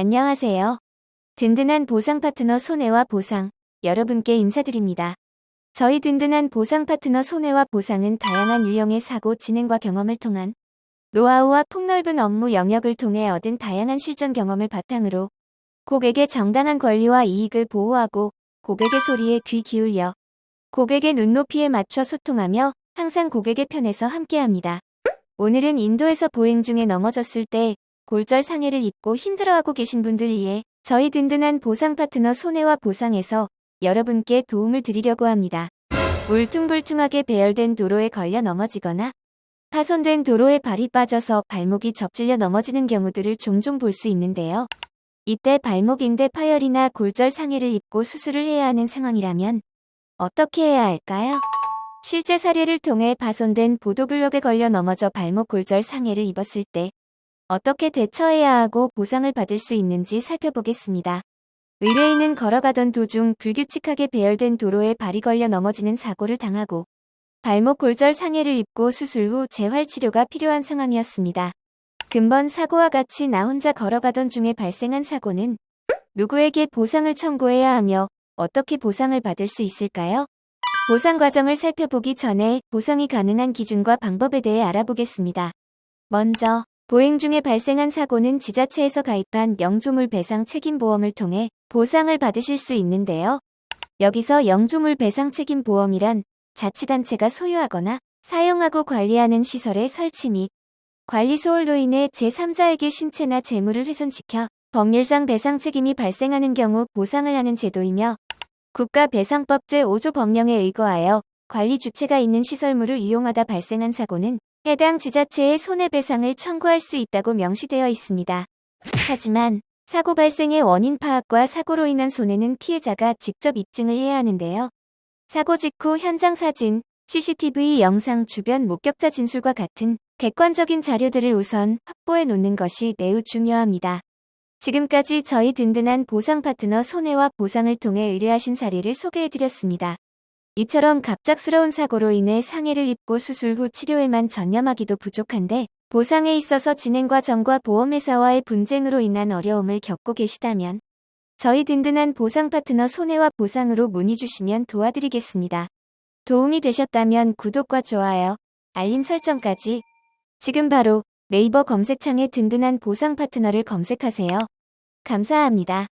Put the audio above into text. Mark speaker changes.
Speaker 1: 안녕하세요. 든든한 보상 파트너 손해와 보상, 여러분께 인사드립니다. 저희 든든한 보상 파트너 손해와 보상은 다양한 유형의 사고 진행과 경험을 통한 노하우와 폭넓은 업무 영역을 통해 얻은 다양한 실전 경험을 바탕으로 고객의 정당한 권리와 이익을 보호하고 고객의 소리에 귀 기울여 고객의 눈높이에 맞춰 소통하며 항상 고객의 편에서 함께합니다. 오늘은 인도에서 보행 중에 넘어졌을 때 골절 상해를 입고 힘들어하고 계신 분들 위해 저희 든든한 보상 파트너 손해와 보상에서 여러분께 도움을 드리려고 합니다. 울퉁불퉁하게 배열된 도로에 걸려 넘어지거나 파손된 도로에 발이 빠져서 발목이 접질려 넘어지는 경우들을 종종 볼 수 있는데요. 이때 발목 인대 파열이나 골절 상해를 입고 수술을 해야 하는 상황이라면 어떻게 해야 할까요? 실제 사례를 통해 파손된 보도블럭에 걸려 넘어져 발목 골절 상해를 입었을 때 어떻게 대처해야 하고 보상을 받을 수 있는지 살펴보겠습니다. 의뢰인은 걸어가던 도중 불규칙하게 배열된 도로에 발이 걸려 넘어지는 사고를 당하고 발목 골절 상해를 입고 수술 후 재활 치료가 필요한 상황이었습니다. 근본 사고와 같이 나 혼자 걸어가던 중에 발생한 사고는 누구에게 보상을 청구해야 하며 어떻게 보상을 받을 수 있을까요? 보상 과정을 살펴보기 전에 보상이 가능한 기준과 방법에 대해 알아보겠습니다. 먼저 보행 중에 발생한 사고는 지자체에서 가입한 영조물 배상 책임보험을 통해 보상을 받으실 수 있는데요. 여기서 영조물 배상 책임보험이란 자치단체가 소유하거나 사용하고 관리하는 시설의 설치 및 관리 소홀로 인해 제3자에게 신체나 재물을 훼손시켜 법률상 배상 책임이 발생하는 경우 보상을 하는 제도이며 국가배상법 제5조 법령에 의거하여 관리 주체가 있는 시설물을 이용하다 발생한 사고는 해당 지자체의 손해배상을 청구할 수 있다고 명시되어 있습니다. 하지만 사고 발생의 원인 파악과 사고로 인한 손해는 피해자가 직접 입증을 해야 하는데요. 사고 직후 현장 사진, CCTV 영상 주변 목격자 진술과 같은 객관적인 자료들을 우선 확보해 놓는 것이 매우 중요합니다. 지금까지 저희 든든한 보상 파트너 손해와 보상을 통해 의뢰하신 사례를 소개해드렸습니다. 이처럼 갑작스러운 사고로 인해 상해를 입고 수술 후 치료에만 전념하기도 부족한데 보상에 있어서 진행과 정과 보험회사와의 분쟁으로 인한 어려움을 겪고 계시다면 저희 든든한 보상 파트너 손해와 보상으로 문의 주시면 도와드리겠습니다. 도움이 되셨다면 구독과 좋아요, 알림 설정까지 지금 바로 네이버 검색창에 든든한 보상 파트너를 검색하세요. 감사합니다.